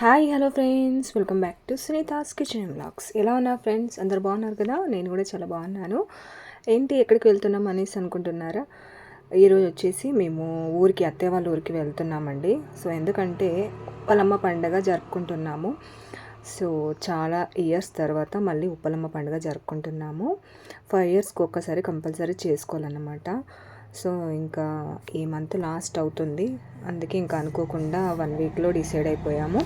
Hi hello friends welcome back to Sunitha's kitchen blogs ఎలా ఉన్నా friends అందరు బాగున్నారు కదా? నేను కూడా చాలా బాగున్నాను. ఏంటి ఎక్కడికి వెళ్తున్నాం అనేసి అనుకుంటున్నారా? ఈరోజు వచ్చేసి మేము ఊరికి అత్తయ్య వాళ్ళ ఊరికి వెళ్తున్నామండి. సో ఎందుకంటే ఉప్పలమ్మ పండగ జరుపుకుంటున్నాము. సో చాలా ఇయర్స్ తర్వాత మళ్ళీ ఉప్పలమ్మ పండుగ జరుపుకుంటున్నాము. ఫైవ్ ఇయర్స్కి ఒక్కసారి కంపల్సరీ చేసుకోవాలన్నమాట. సో ఇంకా ఈ మంత్ లాస్ట్ అవుతుంది. అందుకే ఇంకా అనుకోకుండా వన్ వీక్లో డిసైడ్ అయిపోయాము.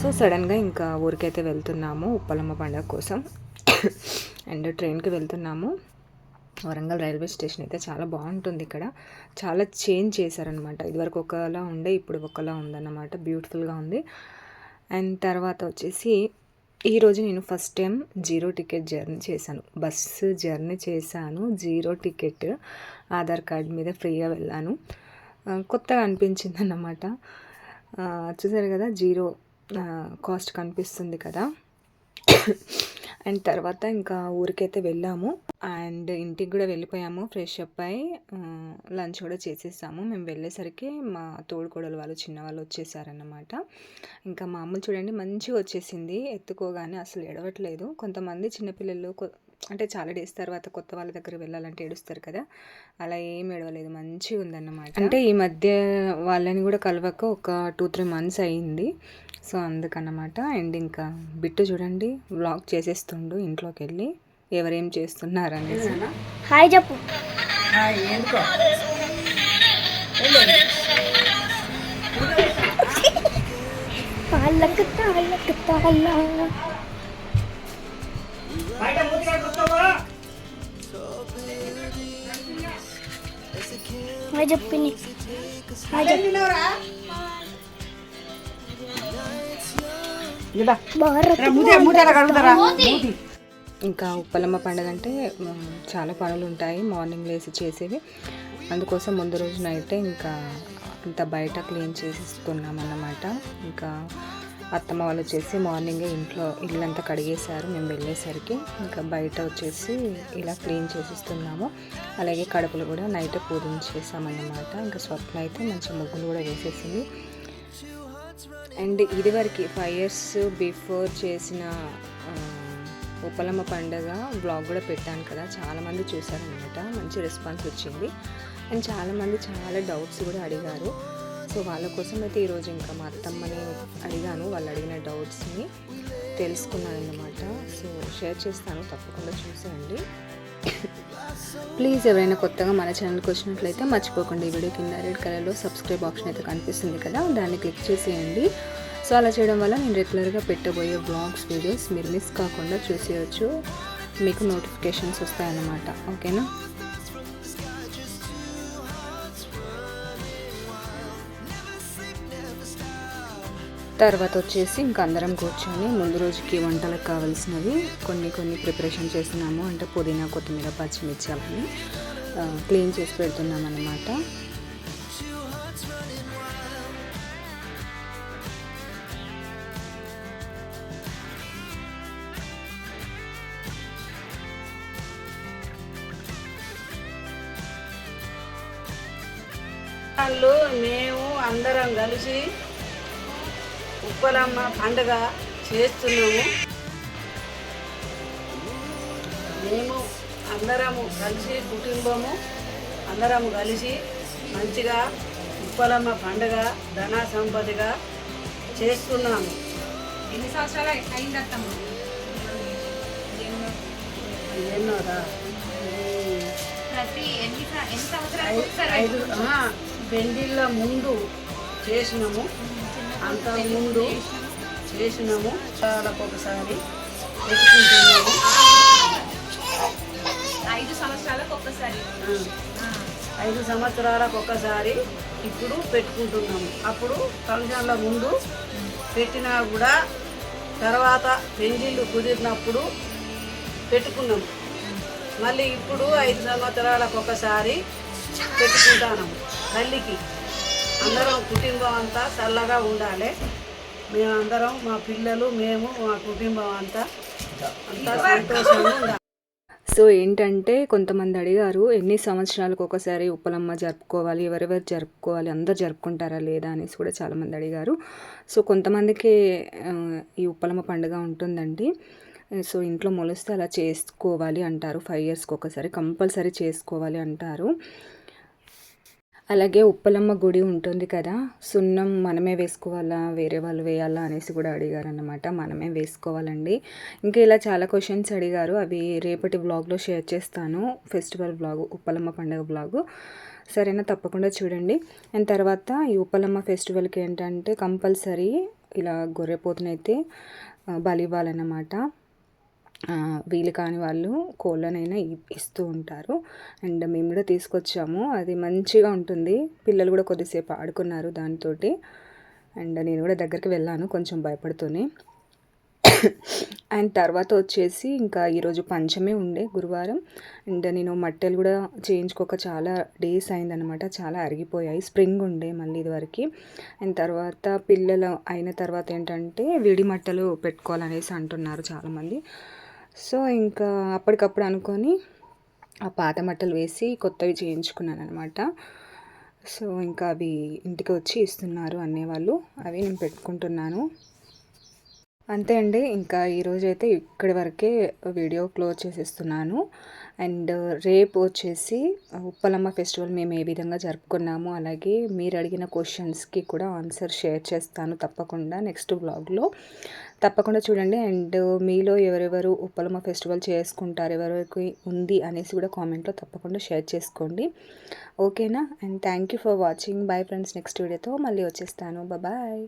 సో సడన్గా ఇంకా ఊరికైతే వెళ్తున్నాము ఉప్పలమ్మ పండుగ కోసం. అండ్ ట్రైన్కి వెళ్తున్నాము. వరంగల్ రైల్వే స్టేషన్ అయితే చాలా బాగుంటుంది ఇక్కడ. చాలా చేంజ్ చేశారనమాట ఇదివరకు ఒకలా ఉండే ఇప్పుడు ఒకలా ఉందన్నమాట. బ్యూటిఫుల్గా ఉంది. అండ్ తర్వాత వచ్చేసి ఈరోజు నేను first time zero ticket journey చేశాను. బస్సు జర్నీ చేశాను. జీరో టికెట్ ఆధార్ కార్డ్ మీద ఫ్రీగా వెళ్ళాను. కొత్తగా అనిపించింది అన్నమాట. చూసారు కదా జీరో కాస్ట్ కనిపిస్తుంది కదా. అండ్ తర్వాత ఇంకా ఊరికైతే వెళ్ళాము. అండ్ ఇంటికి కూడా వెళ్ళిపోయాము ఫ్రెష్ అప్ అయి లంచ్ కూడా చేసేసాము. మేము వెళ్ళేసరికి మా తోడుకోడలు వాళ్ళు చిన్న వాళ్ళు వచ్చేసారన్నమాట. ఇంకా మా అమ్మ చూడండి మంచిగా వచ్చేసింది. ఎత్తుకోగానే అసలు ఎడవట్లేదు కొంతమంది చిన్నపిల్లలు అంటే చాలా డేస్ తర్వాత కొత్త వాళ్ళ దగ్గర వెళ్ళాలంటే ఏడుస్తారు కదా. అలా ఏం ఏడవలేదు. మంచిగా ఉందన్నమాట. అంటే ఈ మధ్య వాళ్ళని కూడా కలవక ఒక టూ త్రీ మంత్స్ అయ్యింది సో అందుకన్నమాట. అండ్ ఇంకా బిట్టు చూడండి వ్లాగ్ చేసేస్తుండు ఇంట్లోకి వెళ్ళి ఎవరేం చేస్తున్నారు అనేసి హాయ్ చెప్పు. తాళ్ళకు తాళ్ళకు తాళ్ళ చెప్పింది హాయ్ చెప్పు భారత్ ఇంకా ఉప్పలమ్మ పండుగ అంటే చాలా పనులు ఉంటాయి మార్నింగ్ లేసి చేసేవి. అందుకోసం ముందు రోజు నైటే ఇంకా అంత బయట క్లీన్ చేసిస్తున్నాం అన్నమాట ఇంకా అత్తమ్మ వాళ్ళు వచ్చేసి మార్నింగే ఇంట్లో ఇల్లంతా కడిగేశారు. మేము వెళ్ళేసరికి ఇంకా బయట వచ్చేసి ఇలా క్లీన్ చేసిస్తున్నాము. అలాగే కడుపులు కూడా నైట్ పూజించేసామన్నమాట ఇంకా స్వప్న అయితే మంచి ముగ్గులు కూడా వేసేసింది. అండ్ ఇదివరకు ఫైవ్ ఇయర్స్ బిఫోర్ చేసిన ఉపలమ్మ ఉప్పలమ్మ పండుగ బ్లాగ్ కూడా పెట్టాను కదా. చాలామంది చూశారనమాట మంచి రెస్పాన్స్ వచ్చింది. అండ్ చాలామంది చాలా డౌట్స్ కూడా అడిగారు. సో వాళ్ళ కోసం అయితే ఈరోజు ఇంకా మా అత్తమ్మని అడిగాను వాళ్ళు అడిగిన డౌట్స్ని తెలుసుకున్నాను అనమాట సో షేర్ చేస్తాను తప్పకుండా చూసేయండి. ప్లీజ్ ఎవరైనా కొత్తగా మన ఛానల్కి వచ్చినట్లయితే మర్చిపోకండి. ఈ వీడియో కింద రెడ్ కలర్లో సబ్స్క్రైబ్ ఆప్షన్ అయితే కనిపిస్తుంది కదా దాన్ని క్లిక్ చేసేయండి. సో అలా చేయడం వల్ల నేను రెగ్యులర్గా పెట్టబోయే బ్లాగ్స్ వీడియోస్ మీరు మిస్ కాకుండా చూసేయచ్చు. మీకు నోటిఫికేషన్స్ వస్తాయన్నమాట. ఓకేనా? తర్వాత వచ్చేసి ఇంకా అందరం కూర్చొని ముందు రోజుకి వంటలకు కావాల్సినవి కొన్ని కొన్ని ప్రిపరేషన్ చేస్తున్నాము. అంటే పుదీనా కొత్తిమీర పచ్చిమిర్చి అవన్నీ క్లీన్ చేసి పెడుతున్నాం అన్నమాట. వాళ్ళు మేము అందరం కలిసి ఉప్పలమ్మ పండుగ చేస్తున్నాము. మేము అందరము కలిసి కుటుంబము అందరము కలిసి మంచిగా ఉప్పలమ్మ పండుగ ధన సంపదగా చేస్తున్నాము. ఎన్ని సంవత్సరాలు అయిందత్తమ్మ ఎన్నోరా? ప్రతి ఎన్ని ఎన్ని సంవత్సరాలు ఐదు పెండిళ్ళ ముందు చేసినాము. అంత ముందు చేసినాము వాళ్ళకు ఒకసారి పెట్టుకుంటున్నాము ఐదు సంవత్సరాలకు ఒక్కసారి. ఐదు సంవత్సరాలకు ఒకసారి ఇప్పుడు పెట్టుకుంటున్నాము. అప్పుడు ఫంక్షన్ల ముందు పెట్టినా కూడా తర్వాత పెండిళ్ళు కుదిరినప్పుడు పెట్టుకున్నాము. మళ్ళీ ఇప్పుడు ఐదు సంవత్సరాలకు ఒకసారి పెట్టుకుంటాము తల్లికి. అందరం కుటుంబం అంతా చల్లగా ఉండాలి. మేమందరం మా పిల్లలు మేము మా కుటుంబం అంతా అంతా సంతోషంగా ఉండాలి. సో ఏంటంటే కొంతమంది అడిగారు ఎన్ని సంవత్సరాలకు ఒకసారి ఉప్పలమ్మ జరుపుకోవాలి ఎవరెవరు జరుపుకోవాలి అందరు జరుపుకుంటారా లేదా అనేసి కూడా చాలామంది అడిగారు. సో కొంతమందికి ఈ ఉప్పలమ్మ పండుగ ఉంటుందండి. సో ఇంట్లో మొలిస్తే అలా చేసుకోవాలి అంటారు. ఫైవ్ ఇయర్స్కి ఒకసారి కంపల్సరీ చేసుకోవాలి అంటారు. అలాగే ఉప్పలమ్మ గుడి ఉంటుంది కదా సున్నం మనమే వేసుకోవాలా వేరే వాళ్ళు వేయాలా అనేసి కూడా అడిగారనమాట మనమే వేసుకోవాలండి. ఇంకా ఇలా చాలా క్వశ్చన్స్ అడిగారు. అవి రేపటి వ్లాగ్లో షేర్ చేస్తాను. ఫెస్టివల్ బ్లాగ్ ఉప్పలమ్మ పండుగ బ్లాగు సరేనా? తప్పకుండా చూడండి. అండ్ తర్వాత ఈ ఉప్పలమ్మ ఫెస్టివల్కి ఏంటంటే కంపల్సరీ ఇలా గొర్రెపోతునైతే బలి ఇవ్వాలన్నమాట. వీలు కాని వాళ్ళు కోళ్ళనైనా ఇస్తూ ఉంటారు. అండ్ మేము కూడా తీసుకొచ్చాము. అది మంచిగా ఉంటుంది. పిల్లలు కూడా కొద్దిసేపు ఆడుకున్నారు దాంతో అండ్ నేను కూడా దగ్గరికి వెళ్ళాను కొంచెం భయపడుతూనే. అండ్ తర్వాత వచ్చేసి ఇంకా ఈరోజు పంచమే ఉండే గురువారం. అండ్ నేను మట్టెలు కూడా చేయించుకోక చాలా డేస్ అయిందనమాట చాలా అరిగిపోయాయి. స్ప్రింగ్ ఉండే మళ్ళీ ఇదివరకు. అండ్ తర్వాత పిల్లలు అయిన తర్వాత ఏంటంటే విడి మట్టలు పెట్టుకోవాలనేసి అంటున్నారు చాలామంది. సో ఇంకా అప్పటికప్పుడు అనుకొని ఆ పాత బట్టలు వేసి కొత్తవి చేయించుకున్నాను అనమాట సో ఇంకా అవి ఇంటికి వచ్చి ఇస్తున్నారు అనేవాళ్ళు అవి నేను పెట్టుకుంటున్నాను. అంతే అండి. ఇంకా ఈరోజు అయితే ఇక్కడి వరకే వీడియో క్లోజ్ చేసేస్తున్నాను. అండ్ రేపు వచ్చేసి ఉప్పలమ్మ ఫెస్టివల్ మేము ఏ విధంగా జరుపుకున్నాము అలాగే మీరు అడిగిన క్వశ్చన్స్కి కూడా ఆన్సర్ షేర్ చేస్తాను తప్పకుండా నెక్స్ట్ బ్లాగ్లో. తప్పకుండా చూడండి. అండ్ మీలో ఎవరెవరు ఉప్పలమ్మ ఫెస్టివల్ చేసుకుంటారు ఎవరికి ఉంది అనేసి కూడా కామెంట్లో తప్పకుండా షేర్ చేసుకోండి. ఓకేనా? And thank you for watching. Bye friends next వీడియోతో మళ్ళీ వచ్చేస్తాను. బాయ్